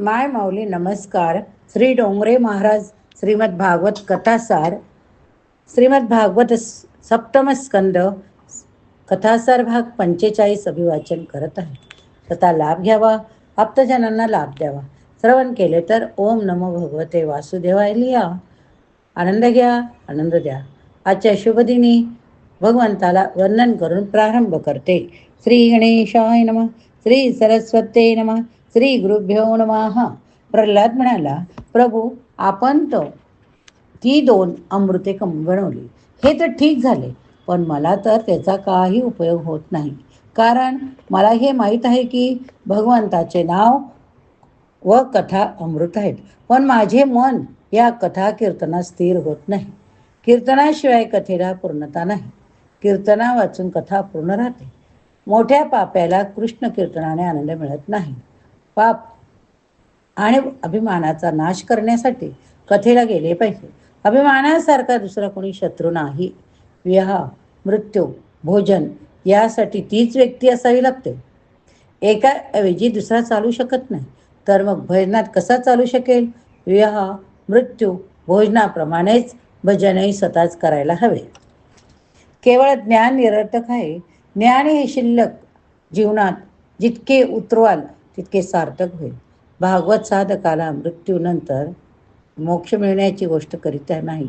माय माऊली नमस्कार. श्री डोंगरे महाराज श्रीमद भागवत कथासार. श्रीमद भागवत सप्तम स्कंद. कथासार भाग पंचेचाळीस अभिवाचन करत आहे. तथा लाभ घ्यावा आप्तजनांना लाभ द्यावा. श्रवण केले तर ओम नमो भगवते वासुदेवाय लिहा. आनंद घ्या आनंद द्या. आजच्या शुभदिनी भगवंताला वर्णन करून प्रारंभ करते. श्री गणेशाय नम. श्री सरस्वते नम. श्री गुरुभ्यो नमः. प्रल्हाद म्हणाला प्रभू आपण तर ती दोन अमृते कम बनवली. हे तर ठीक झाले पण मला तर त्याचा काही उपयोग होत नाही. कारण मला हे माहीत आहे की भगवंताचे नाव व कथा अमृत आहेत. पण माझे मन या कथा कीर्तनात स्थिर होत नाही. कीर्तनाशिवाय कथेला पूर्णता नाही. कीर्तना वाचून कथा पूर्ण राहते. मोठ्या पाप्याला कृष्ण कीर्तनाने आनंद मिळत नाही. पाप आणि अभिमानाचा नाश करण्यासाठी कथेला गेले पाहिजे. अभिमानासारखा दुसरा कोणी शत्रू नाही. विवाह मृत्यू भोजन यासाठी तीच व्यक्ती असावी लागते. एका ऐवजी दुसरा चालू शकत नाही. तर मग भजनात कसा चालू शकेल? विवाह मृत्यू भोजनाप्रमाणेच भजनही स्वतःच करायला हवे. केवळ ज्ञान निरर्थक आहे. ज्ञान हे शिल्लक जीवनात जितके उतरवाल तितके सार्थक होईल. भागवत साधकाला मृत्यूनंतर मोक्ष मिळण्याची गोष्ट करीत नाही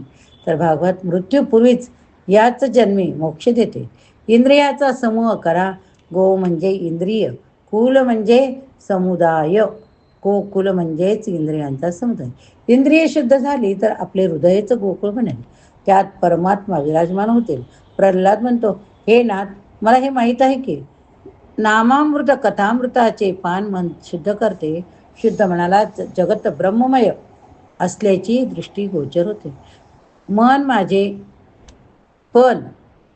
तर भागवत मृत्यूपूर्वीच याच जन्मी मोक्ष देते. इंद्रियाचा समूह करा गो म्हणजे इंद्रिय कुल म्हणजे समुदाय गोकुल म्हणजेच इंद्रियांचा समुदाय. इंद्रिय शुद्ध झाली तर आपले हृदयचं गोकुळ बनेल. त्यात परमात्मा विराजमान होतील. प्रल्हाद म्हणतो हे नाथ मला हे माहीत आहे की नामामृत कथामृताचे पान मन शुद्ध करते. शुद्ध मनाला जगत ब्रह्ममय असल्याची दृष्टी गोचर होते. मन माझे पण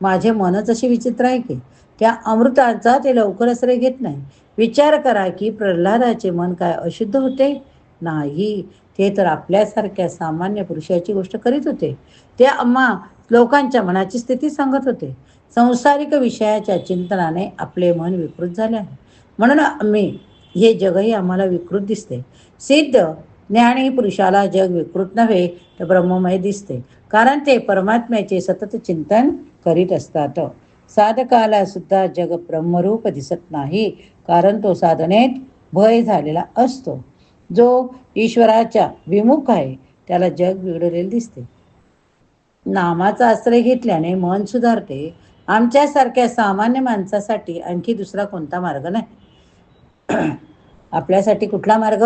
माझे मनच असे विचित्र आहे की त्या अमृताचा ते लवकर आश्रय घेत नाही. विचार करा की प्रल्हादाचे मन काय अशुद्ध होते? नाही. ते तर आपल्यासारख्या सामान्य पुरुषाची गोष्ट करीत होते. ते अम्मा लोकांच्या मनाची स्थिती सांगत होते. संसारिक विषयाच्या चिंतनाने आपले मन विकृत झाले आहे. म्हणून आम्ही हे जगही आम्हाला विकृत दिसते. सिद्ध ज्ञानी पुरुषाला जग विकृत नव्हे तर ब्रह्ममय दिसते. कारण ते परमात्म्याचे सतत चिंतन करीत असतात. साधकाला सुद्धा जग ब्रह्मरूप दिसत नाही कारण तो साधनेत भय झालेला असतो. जो ईश्वराच्या विमुख आहे त्याला जग बिघडलेले दिसते. नामाचा आश्रय घेतल्याने मन सुधारते आमच्यासारख्या सामान्य माणसासाठी आणखी दुसरा कोणता मार्ग नाही. आपल्यासाठी कुठला मार्ग?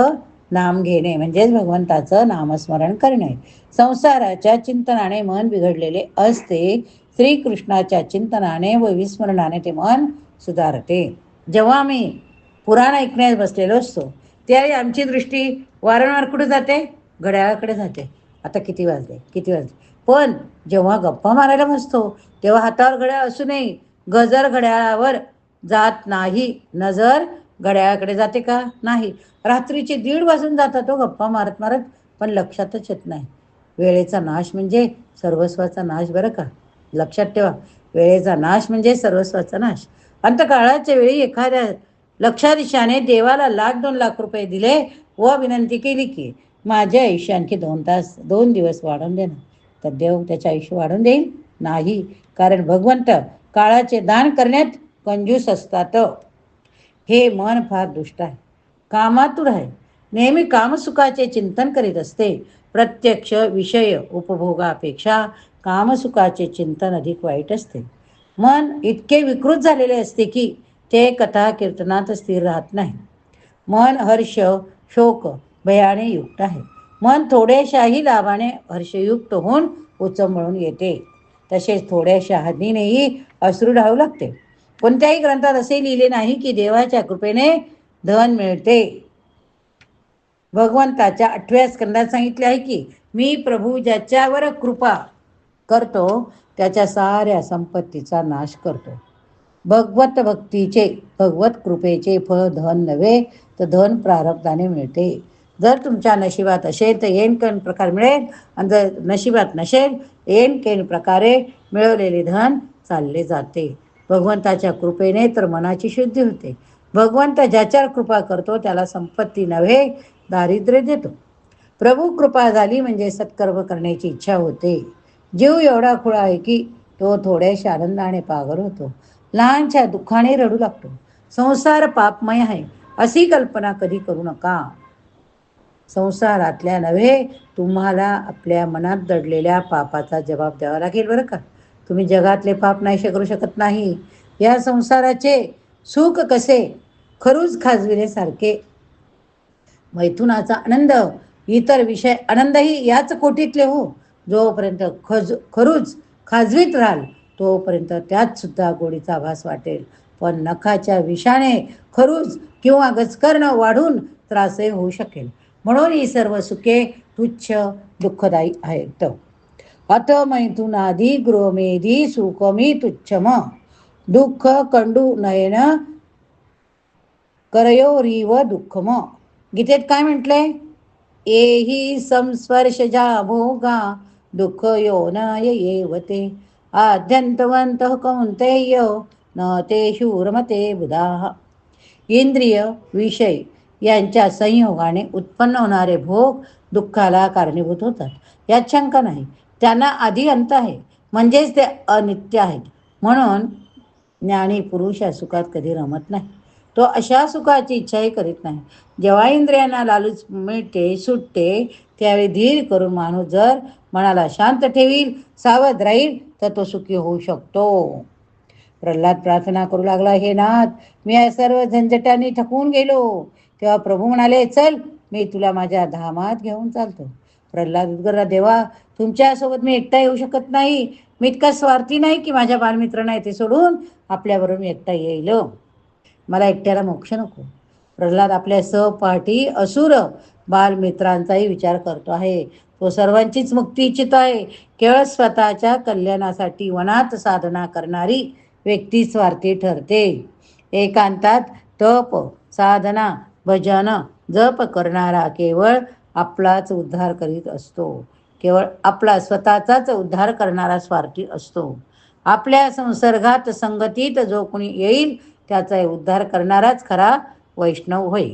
नाम घेणे. म्हणजेच भगवंताचं नामस्मरण करणे. संसाराच्या चिंतनाने मन बिघडलेले असते. श्रीकृष्णाच्या चिंतनाने व विस्मरणाने ते मन सुधारते. जेव्हा आम्ही पुराण ऐकण्यास बसलेलो असतो त्यावेळी आमची दृष्टी वारंवार कुठे जाते? घड्याळाकडे जाते. आता किती वाजले? किती वाजले? पण जेव्हा गप्पा मारायला बसतो तेव्हा हातावर घड्याळ असू नये. गजर घड्याळावर जात नाही. नजर घड्याळाकडे जाते का? नाही. रात्रीचे दीड वाजून जातात तो गप्पा मारत मारत पण लक्षातच येत नाही. वेळेचा नाश म्हणजे सर्वस्वाचा नाश बरं का? लक्षात ठेवा. वेळेचा नाश म्हणजे सर्वस्वाचा नाश. अंतकाळाच्या वेळी एखाद्या लक्षाधीशाने देवाला लाख दोन लाख रुपये दिले व विनंती केली की माझ्या आयुष्य आणखी दोन तास दोन दिवस वाढवून देणार तर देव त्याचे आयुष्य वाढून देईल. नाही. कारण भगवंत काळाचे दान करण्यात कंजूस असतात. हे मन फार दुष्ट आहे. कामातूर आहे. नेहमी कामसुखाचे चिंतन करीत असते. प्रत्यक्ष विषय उपभोगापेक्षा कामसुखाचे चिंतन अधिक वाईट असते. मन इतके विकृत झालेले असते की ते कथा कीर्तनात स्थिर राहत नाही. मन हर्ष शोक भयाने युक्त आहे. मन थोड्याशाही लाभाने हर्षयुक्त होऊन उचंबळून येते. तसेच थोड्याशा हानीनेही अश्रू ढाळू लागते. कोणत्याही ग्रंथात असे लिहिले नाही की देवाच्या कृपेने धन मिळते. भगवंताच्या आठव्या स्कंदात सांगितले आहे की मी प्रभू ज्याच्यावर कृपा करतो त्याच्या साऱ्या संपत्तीचा नाश करतो. भगवत भक्तीचे भगवत कृपेचे फळ धन नव्हे तर धन प्रारब्धाने मिळते. जर तुमच्या नशिबात असेल तर येन केन प्रकार मिळेल. आणि जर नशिबात नसेल येन केन प्रकारे मिळवलेले धन चालले जाते. भगवंताच्या कृपेने तर मनाची शुद्धी होते. भगवंत ज्याच्यावर कृपा करतो त्याला संपत्ती नव्हे दारिद्र्य देतो. प्रभू कृपा झाली म्हणजे सत्कर्म करण्याची इच्छा होते. जीव एवढा खुळा आहे की तो थोड्याशा आनंदाने पागल होतो. लहानशा दुःखाने रडू लागतो. संसार पापमय आहे. अशी कल्पना कधी करू नका. संसारातल्या नव्हे तुम्हाला आपल्या मनात दडलेल्या पापाचा जबाब द्यावा लागेल बरं का? तुम्ही जगातले पाप नाहीसे करू शकत नाही. या संसाराचे सुख कसे? खरूच खाजविण्यासारखे मैथुनाचा आनंद इतर विषय आनंदही याच कोटीतले हो. जोपर्यंत खज खरूच खाजवीत राहाल तोपर्यंत त्यात सुद्धा गोडीचा भास वाटेल. पण नखाच्या विषाने खरूच किंवा गचकर्ण वाढून त्रासही होऊ शकेल. म्हणून ही सर्व सुखे तुच्छ दुःखदायी आहेत. अत मैथुनादी गृहमेधी सुखमी तुच्छम. दुःख कंडू नयन करयोरीव दुःखम. गीतेत काय म्हटले? एही संस्पर्शजा भोगा दुःख योनाय येवते. आद्यंतवंत कौंतेय न ते शूरमते बुधा. इंद्रिय विषय यांच्या संयोगाने उत्पन्न होणारे भोग दुःखाला कारणीभूत होतात. यात शंका नाही. त्यांना आधी अंत आहे. म्हणजेच ते अनित्य आहेत. म्हणून ज्ञानी पुरुष या सुखात कधी रमत नाही. तो अशा सुखाची इच्छाही करीत नाही. जेव्हा इंद्रियांना लालूच मिळते सुटते त्यावेळी धीर करून माणूस जर मनाला शांत ठेवील सावध राहील तर तो सुखी होऊ शकतो. प्रल्हाद प्रार्थना करू लागला हे नाथ मी या सर्व झंझटांनी थकून गेलो. तेव्हा प्रभू म्हणाले चल मी तुला माझ्या धामात घेऊन चालतो. प्रल्हाद उद्गरला देवा तुमच्यासोबत मी एकटा येऊ शकत नाही. मी इतका स्वार्थी नाही की माझ्या बालमित्रांना येथे सोडून आपल्याबरोबर मी एकटा येईल. मला एकट्याला मोक्ष नको. प्रल्हाद आपल्या सहपाठी असुर बालमित्रांचाही विचार करतो आहे. तो सर्वांचीच मुक्ती इच्छित आहे. केवळ स्वतःच्या कल्याणासाठी वनात साधना करणारी व्यक्ती स्वार्थी ठरते. एकांतात तप साधना भजन जप करणारा केवळ आपलाच उद्धार करीत असतो. केवळ आपला स्वतःचाच उद्धार करणारा स्वार्थी असतो. आपल्या संसर्गात संगतीत जो कोणी येईल त्याचा उद्धार करणाराच खरा वैष्णव होय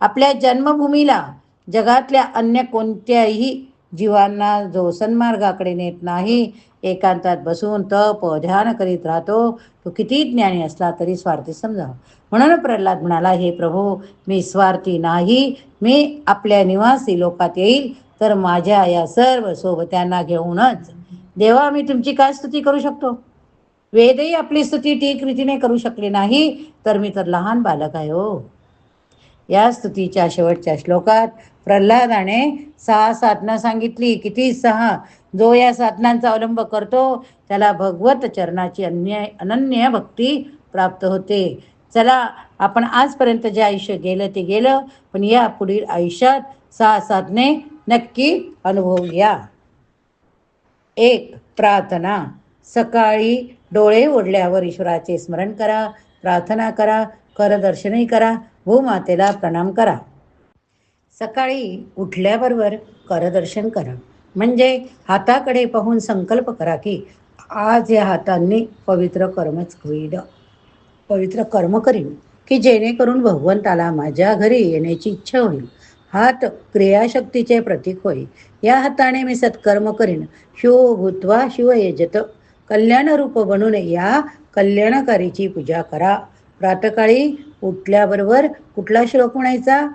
आपल्या जन्मभूमीला जगातल्या अन्य कोणत्याही जीवांना जो सन्मार्गाकडे नेत नाही एकांतात बसून तप ध्यान करीत राहतो तो किती ज्ञानी असला तरी स्वार्थी समजा म्हणून प्रल्हाद म्हणाला हे प्रभू मी स्वार्थी नाही. मी आपल्या निवासी लोकात येईल तर माझ्या या सर्व सोबत्यांना घेऊनच. देवा मी तुमची काय स्तुती करू शकतो? वेदही आपली स्तुती ठीक रीतीने करू शकले नाही तर मी तर लहान बालक आहे हो. या स्तुतीच्या शेवटच्या श्लोकात प्रल्हादाने सहा साधना सांगितली. किती सहा? जो या साधनांचा अवलंब करतो त्याला भगवत चरणाची अन्य अनन्य भक्ती प्राप्त होते. चला आपण आजपर्यंत जे आयुष्य गेलं ते गेलं पण या पुढील आयुष्यात सहा साधने नक्की अनुभवूया. एक प्रार्थना. सकाळी डोळे ओढल्यावर ईश्वराचे स्मरण करा प्रार्थना करा करदर्शनही करा भूमातेला प्रणाम करा. सकाळी उठल्याबरोबर करदर्शन करा. म्हणजे हाताकडे पाहून संकल्प करा की आज या हातांनी पवित्र कर्मच होईल. पवित्र कर्म करीन की जेणेकरून भगवंताला माझ्या घरी येण्याची इच्छा होईल. हात क्रियाशक्तीचे प्रतीक होय. या हाताने मी सत्कर्म करीन. शिव भूत्वा शिव यजत. कल्याणरूप बनून या कल्याणकारीची पूजा करा. प्रातकाळी उठल्याबरोबर कुठला श्लोक म्हणायचा?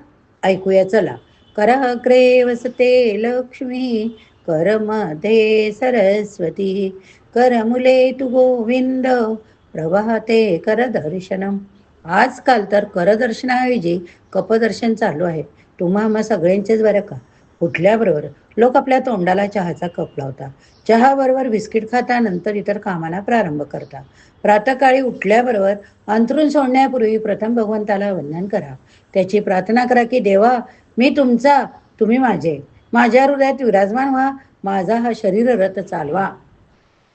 ऐकूया चला. कर अग्रे वसते लक्ष्मी कर मध्ये सरस्वती. कर मुले तू गोविंद प्रवाहते कर दर्शनम आजकाल तर करदर्शनाऐवजी कपदर्शन चालू आहे. तुम्हा मग सगळ्यांचेच बरं का? उठल्याबरोबर लोक आपल्या तोंडाला चहाचा कप लावतात चहाबरोबर बिस्किट खाता नंतर इतर कामाला प्रारंभ करता. प्रातकाळी उठल्याबरोबर अंतरून सोडण्यापूर्वी प्रथम भगवंताला वंदन करा. त्याची प्रार्थना करा की देवा मी तुमचा तुम्ही माझे. माझ्या हृदयात विराजमान व्हा. माझा हा शरीर रथ चालवा.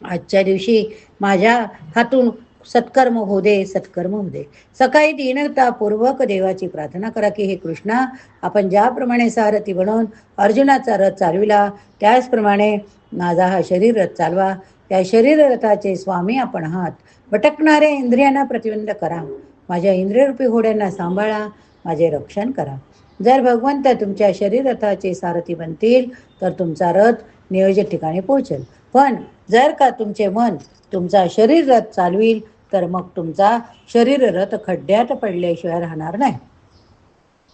आजच्या दिवशी माझ्या हातून सत्कर्म होऊ दे सत्कर्म होऊ दे. सकाळी दीनतापूर्वक देवाची प्रार्थना करा की हे कृष्णा आपण ज्याप्रमाणे सारथी बनवून अर्जुनाचा रथ चालविला त्याचप्रमाणे माझा हा शरीर रथ चालवा. त्या शरीर रथाचे स्वामी आपण आहात. भटकणाऱ्या इंद्रियांना प्रतिबंध करा. माझ्या इंद्रियरूपी घोड्यांना सांभाळा. माझे रक्षण करा. जर भगवंत तुमच्या शरीर रथाचे सारथी बनतील तर तुमचा रथ नियोजित ठिकाणी पोहोचेल. पण जर का तुमचे मन तुमचा शरीर रथ चालविल तर मग तुमचा शरीर रथ खड्ड्यात पडल्याशिवाय राहणार नाही.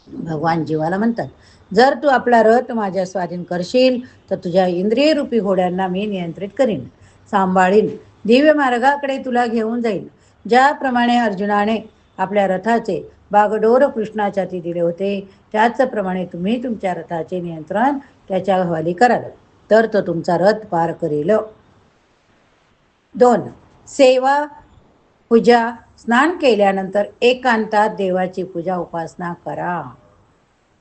भगवान जीवाला म्हणतात जर तू आपला रथ माझ्या स्वाधीन करशील तर तुझ्या इंद्रिय रूपी घोड्यांना मी नियंत्रित करीन सांभाळीन दिव्य मार्गाकडे तुला घेऊन जाईन. ज्याप्रमाणे अर्जुनाने आपल्या रथाचे बागडोर कृष्णाच्या ती दिले होते त्याचप्रमाणे तुम्ही तुमच्या रथाचे नियंत्रण त्याच्या हवाली कराल. तर तो तुमचा रथ पार करेल. दोन सेवा पूजा स्नान केल्यानंतर एकांतात देवाची पूजा उपासना करा.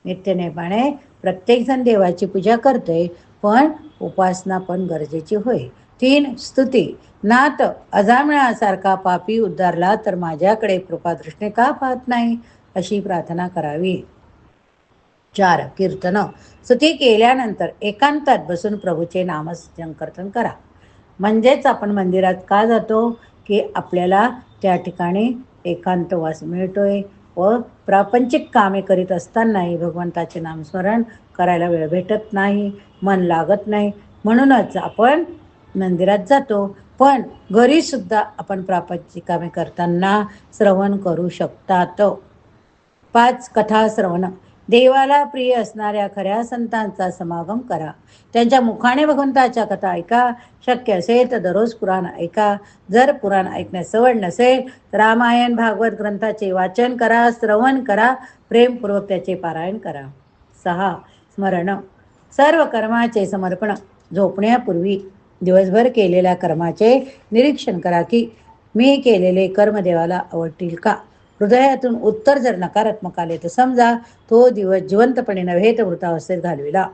नित्यनेपणे प्रत्येकजण देवाची पूजा करते पण उपासना पण गरजेची होय. तीन स्तुती. नात अजामिळासारखा पापी उद्धारला तर माझ्याकडे कृपादृष्टी का पाहत नाही? अशी प्रार्थना करावी. चार कीर्तन. स्तुती केल्यानंतर एकांतात बसून प्रभूचे नामसंकीर्तन करा. म्हणजेच आपण मंदिरात का जातो? की आपल्याला त्या ठिकाणी एकांतवास मिळतो मिळतोय व प्रापंचिक कामे करीत असतानाही भगवंताचे नामस्मरण करायला वेळ भेटत नाही मन लागत नाही. म्हणूनच आपण मंदिरात जातो पण घरीसुद्धा आपण प्रापंचिक कामे करताना श्रवण करू शकतात पाच कथा श्रवण. देवाला प्रिय असणाऱ्या खऱ्या संतांचा समागम करा. त्यांच्या मुखाने भगवंताच्या कथा ऐका. शक्य असेल तर दररोज पुराण ऐका. जर पुराण ऐकण्यास सवड नसेल रामायण भागवत ग्रंथाचे वाचन करा श्रवण करा प्रेमपूर्वक त्याचे पारायण करा. सहा स्मरण. सर्व कर्माचे समर्पण. झोपण्यापूर्वी दिवसभर केलेल्या कर्माचे निरीक्षण करा की मी केलेले कर्म देवाला आवडतील का? हृदयातून उत्तर जर नकारात्मक आले तर समजा तो दिवस जिवंतपणे नव्हे तर वृतावस्थेत घालविला.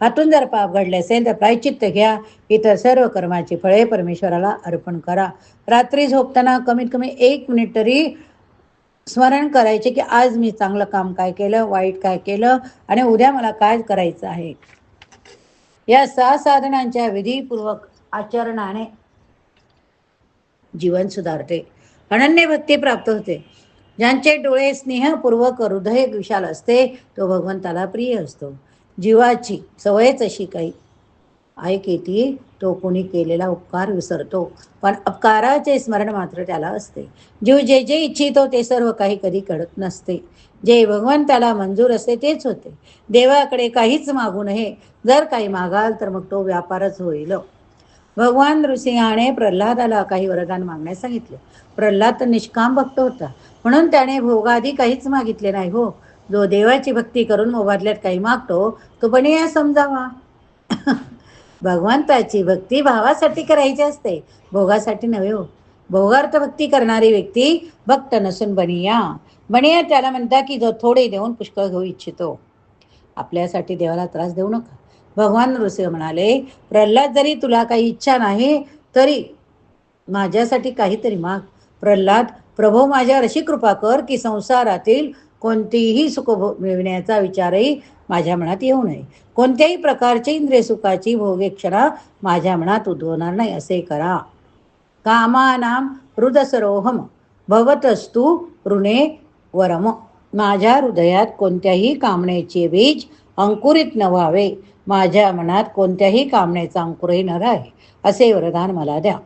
हातून जर पाप घडले असेल तर प्रायचित्त घ्या. इतर सर्व कर्माची फळे परमेश्वराला अर्पण करा. रात्री झोपताना कमीत कमी एक मिनिट तरी स्मरण करायचे की आज मी चांगलं काम काय केलं वाईट काय केलं आणि उद्या मला काय करायचं आहे? या सहा साधनांच्या विधीपूर्वक आचरणाने जीवन सुधारते. अनन्य भक्ती प्राप्त होते. ज्यांचे डोळे स्नेहपूर्वक हृदय विशाल असते तो भगवंताला प्रिय असतो. जीवाची सवयच अशी काही आहे की ती तो कोणी केलेला उपकार विसरतो. पण अपकाराचे स्मरण मात्र त्याला असते. जीव जे जे इच्छितो ते सर्व काही कधी कळत नसते. जे भगवंताला मंजूर असते तेच होते. देवाकडे काहीच मागू नये. जर काही मागाल तर मग तो व्यापारच होईल. भगवान नृसिंहाने प्रल्हादाला काही वरदान मागण्यास सांगितले. प्रल्हाद निष्काम भक्त होता. म्हणून त्याने भोगादी काहीच मागितले नाही हो. जो देवाची भक्ती करून मोबादल्यात काही मागतो तो बनिया समजावा. भगवंताची भक्ती भावासाठी करायची असते भोगासाठी नव्हे हो. भोगार्थ भक्ती करणारी व्यक्ती भक्त नसून बनिया. बनिया त्याला म्हणता की जो थोडे देऊन पुष्कळ घेऊ इच्छितो. आपल्यासाठी देवाला त्रास देऊ नका. भगवान नृसिंह म्हणाले प्रल्हाद जरी तुला काही इच्छा नाही तरी माझ्यासाठी काहीतरी माग. प्रल्हाद प्रभो माझ्यावर अशी कृपा कर की संसारातील कोणतीही सुख मिळविण्याचा विचारही माझ्या मनात येऊ नये. कोणत्याही प्रकारची इंद्रिय सुखाची भोगेक्षणा माझ्या मनात उद्भवणार नाही असे करा. कामानाम हृदसरोहम भवतस्तु ऋणे वरम. माझ्या हृदयात कोणत्याही कामनेचे बीज अंकुरित न व्हावे. माझ्या मनात कोणत्याही कामनेचा अंकुरही न राहे असे वरदान मला द्या.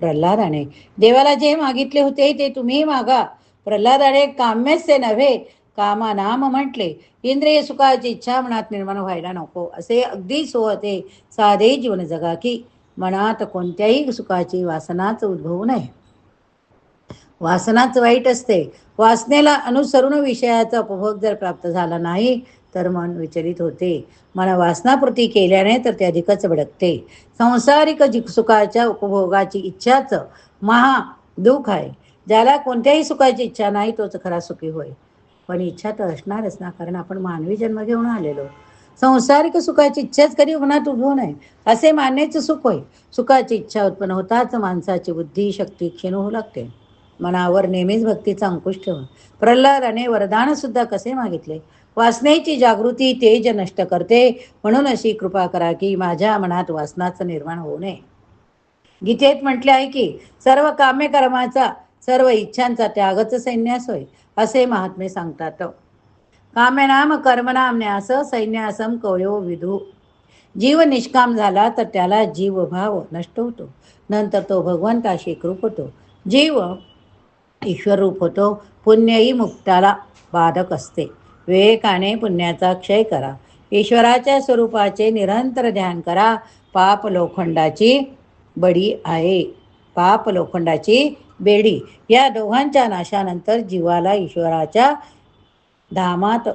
प्रल्हादाने देवाला जे मागितले होते ते तुम्ही मागा. प्रल्हादाने काम्यस्य नव्हे कामा नाम म्हटले. इंद्रिय सुखाची इच्छा मनात निर्माण व्हायला नको. असे अगदी सोहते साधे जीवन जगा की मनात कोणत्याही सुखाची वासनाच उद्भवू नये. वासनाच वाईट असते. वासनेला अनुसरून विषयाचा उपभोग जर प्राप्त झाला नाही तर मन विचलित होते. मला वासनापूर्ती केल्याने तर ते अधिकच भडकते. संसारिक सुखाच्या उपभोगाची इच्छाच महा दुःख आहे. ज्याला कोणत्याही सुखाची इच्छा नाही तोच खरा सुखी होय. पण इच्छा तर असणारच ना कारण आपण मानवी जन्म घेऊन आलेलो. संसारिक सुखाची इच्छाच कधी मनात उभू नये असे मानण्याच सुख होय. सुखाची इच्छा उत्पन्न होताच माणसाची बुद्धी शक्ती क्षीण होऊ लागते. मनावर नेहमीच भक्तीचा अंकुश ठेवून प्रल्हादाने वरदान सुद्धा कसे मागितले? वासनेची जागृती तेज नष्ट करते. म्हणून अशी कृपा करा की माझ्या मनात वासनाचं निर्माण होऊ नये. गीतेत म्हटले आहे की सर्व काम्य कर्माचा सर्व इच्छांचा त्यागच सैन्यास होय असे महात्मे सांगतात. काम्यनाम कर्मनाम न्यास सैन्यासम कवयो विधू जीव निष्काम झाला तर त्याला जीवभाव नष्ट होतो. नंतर तो भगवंताशी कृप होतो. जीव ईश्वर रूप होतो. पुण्यही मुक्ताला बाधक असते. विवेकाने पुण्याचा क्षय करा. ईश्वराच्या स्वरूपाचे निरंतर ध्यान करा. पाप लोखंडाची बडी आहे. पाप लोखंडाची बेडी. या दोघांच्या नाशानंतर जीवाला ईश्वराच्या धामात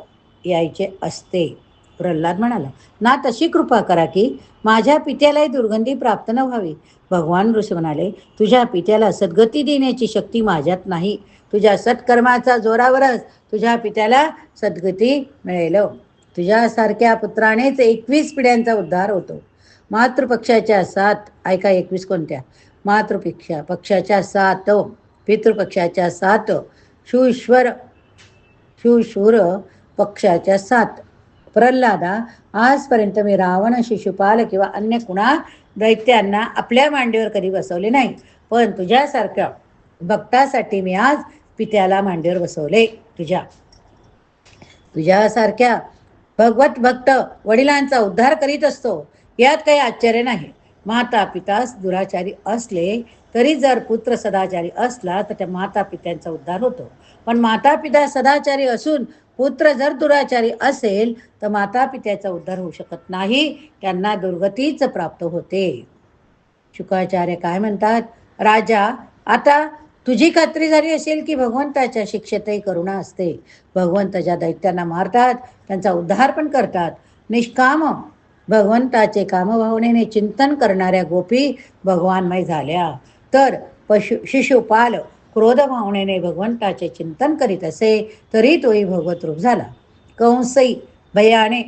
यायचे असते. प्रल्हाद म्हणाला ना तशी कृपा करा की माझ्या पित्यालाही दुर्गंधी प्राप्त न व्हावी. भगवान ऋषी म्हणाले तुझ्या पित्याला सद्गती देण्याची शक्ती माझ्यात नाही. तुझ्या सत्कर्माचा जोरावरच तुझ्या पित्याला सद्गती मिळेल. तुझ्यासारख्या पुत्रानेच एकवीस पिढ्यांचा उद्धार होतो. मातृपक्षाच्या सात ऐका एकवीस कोणत्या? मातृपक्षा पक्षाच्या सात पितृपक्षाच्या सात शुश्वर शुशूर पक्षाच्या सात. प्रल्हादा आजपर्यंत मी रावण शिशुपाल किंवा अन्य कुणा दैत्यांना आपल्या मांडीवर कधी बसवले नाही. पण तुझ्यासारख्या भक्तासाठी मी आज पित्याला मांडीवर बसवले. तुझ्या तुझ्यासारख्या भगवत भक्त वडिलांचा उद्धार करीत असतो. यात काही आश्चर्य नाही. माता पितास दुराचारी असले तरी जर पुत्र सदाचारी असला तर त्या माता पित्यांचा उद्धार होतो. पण माता पिता सदाचारी असून पुत्र जर दुराचारी असेल तर माता पित्याचा उद्धार होऊ शकत नाही. त्यांना दुर्गतीच प्राप्त होते. शुकाचार्य काय म्हणतात? राजा आता तुझी खात्री झाली असेल की भगवंताच्या शिक्षेतही करुणा असते. भगवंत ज्या दैत्यांना मारतात त्यांचा उद्धार पण करतात. निष्काम भगवंताचे कामभावनेने चिंतन करणाऱ्या गोपी भगवानमय झाल्या. तर पशु शिशुपाल क्रोध भावनेने भगवंताचे चिंतन करीत असे तरी तोही भगवत रूप झाला. कंसई भयाने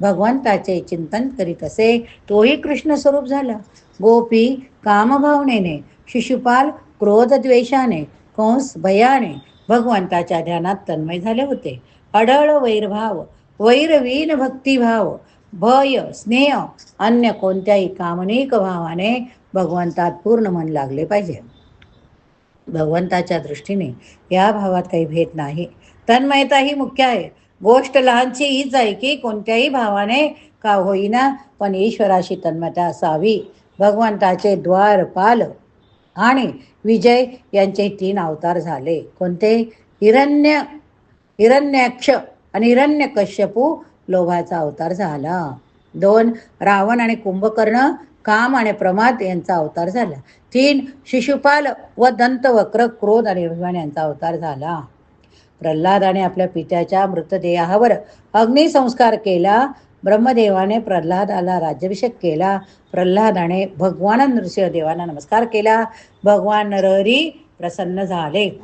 भगवंताचे चिंतन करीत असे तोही कृष्ण स्वरूप झाला. गोपी कामभावनेने शिशुपाल क्रोधद्वेषाने कंस भयाने भगवंताच्या ध्यानात तन्मय झाले होते. अडळ वैरभाव वैरवीन भक्तिभाव भय स्नेह अन्य कोणत्याही कामनिक भावाने भगवंतात पूर्ण मन लागले पाहिजे. भगवंताच्या दृष्टीने या भावात काही भेद नाही. तन्मयता ही मुख्य आहे. गोष्ट लहानशी हीच आहे की कोणत्याही भावाने का होईना पण ईश्वराशी तन्मयता असावी. भगवंताचे द्वारपाल आणि विजय यांचे तीन अवतार झाले. कोणते? हिरण्य हिरण्याक्ष आणि हिरण्यकश्यपू लोभाचा अवतार झाला. दोन रावण आणि कुंभकर्ण काम आणि प्रमाद यांचा अवतार झाला. तीन शिशुपाल व दंतवक्र क्रोध आणि अभिमान यांचा अवतार झाला. प्रल्हादाने आपल्या पित्याच्या मृतदेहावर अग्निसंस्कार केला. ब्रह्मदेवाने प्रल्हादाला राज्याभिषेक केला. प्रल्हादाने भगवान नृसिंहदेवांना नमस्कार केला. भगवान नरहरी प्रसन्न झाले.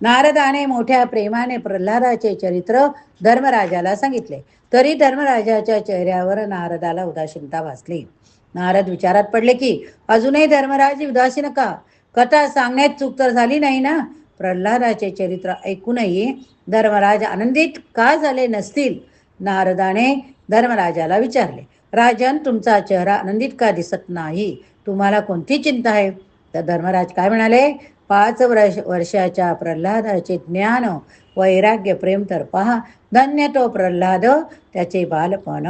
नारदाने मोठ्या प्रेमाने प्रल्हादाचे चरित्र धर्मराजाला सांगितले. तरी धर्मराजाच्या चेहऱ्यावर नारदाला उदासीनता भासली. नारद विचारात पडले की अजूनही धर्मराज उदासीन का कथा सांगण्यात चूक तर झाली नाही ना? प्रल्हादाचे चरित्र ऐकूनही धर्मराज आनंदित का झाले नसतील? नारदाने धर्मराजाला विचारले राजन तुमचा चेहरा आनंदित का दिसत नाही? तुम्हाला कोणती चिंता आहे? तर धर्मराज काय म्हणाले पाच वर्ष वर्षाच्या प्रल्हादाचे ज्ञान वैराग्य प्रेम तर पहा. धन्य तो प्रल्हाद त्याचे बालपण.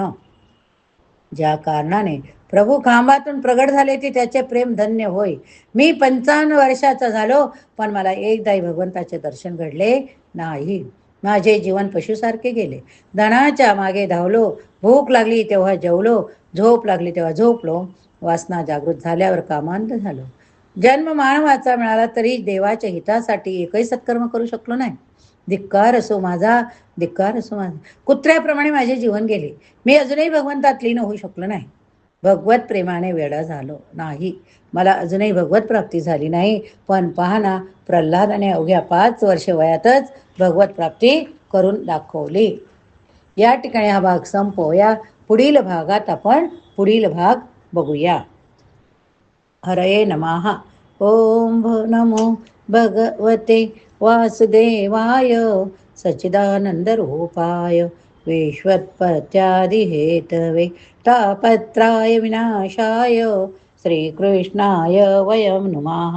ज्या कारणाने प्रभू खांबातून प्रगट झाले की त्याचे प्रेम धन्य होय. मी पंचावन्न वर्षाचा झालो पण मला एकदाही भगवंताचे दर्शन घडले नाही. माझे जीवन पशुसारखे गेले. धनाच्या मागे धावलो भूक लागली तेव्हा जेवलो झोप लागली तेव्हा झोपलो. वासना जागृत झाल्यावर कामांत झालो. जन्म मानवाचा मिळाला तरी देवाच्या हितासाठी एकही सत्कर्म करू शकलो नाही. धिक्कार असो माझा धिक्कार असो माझा. कुत्र्याप्रमाणे माझे जीवन गेले. मी अजूनही भगवंतात लीन होऊ शकलो नाही. भगवत प्रेमाने वेडा झालो. नाही मला अजूनही भगवत प्राप्ती झाली नाही. पण पहा ना प्रल्हादाने अवघ्या पाच वर्ष वयातच भगवत प्राप्ती करून दाखवली. या ठिकाणी हा भाग संपवूया. पुढील भागात आपण पुढील भाग बघूया. हरये नमः. ओम नमो भगवते वासुदेवाय. सच्चिदानंद रूपाय. विश्वत्पत्यादिहेतवे तापत्राय विनाशाय श्रीकृष्णाय वयं नुमः